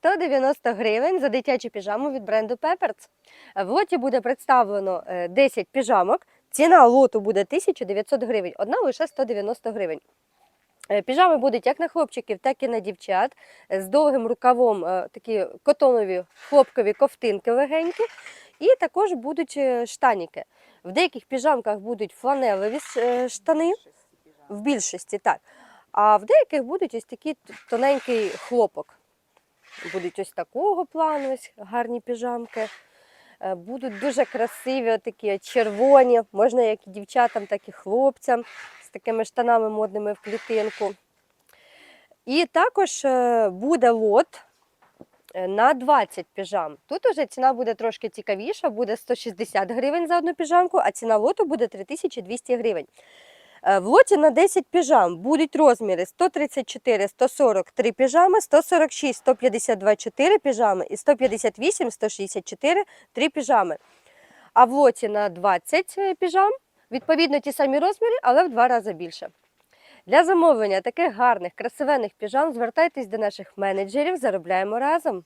190 гривень за дитячу піжаму від бренду Pepper's. В лоті буде представлено е, 10 піжамок. Ціна лоту буде 1900 гривень, одна лише 190 гривень. Е, Піжами будуть як на хлопчиків, так і на дівчат е, з довгим рукавом, е, такі котонові хлопкові ковтинки легенькі, і також будуть е, штаніки. В деяких піжамках будуть фланелеві е, штани, в більшості так. А в деяких будуть ось такий тоненький хлопок. Будуть ось такого плану, ось гарні піжамки. Е, Будуть дуже красиві, такі червоні, можна як і дівчатам, так і хлопцям з такими штанами модними в клітинку. І також е, буде лот е, на 20 піжам. Тут уже ціна буде трошки цікавіша, буде 160 гривень за одну піжамку, а ціна лоту буде 3200 гривень. Е, В лоті на 10 піжам будуть розміри 134, 143 піжами, 146, 152 4 піжами і 158, 164 3 піжами. А в лоті на 20 е, піжам відповідно ті самі розміри, але в два рази більше. Для замовлення таких гарних, красивенних піжам звертайтесь до наших менеджерів, заробляємо разом.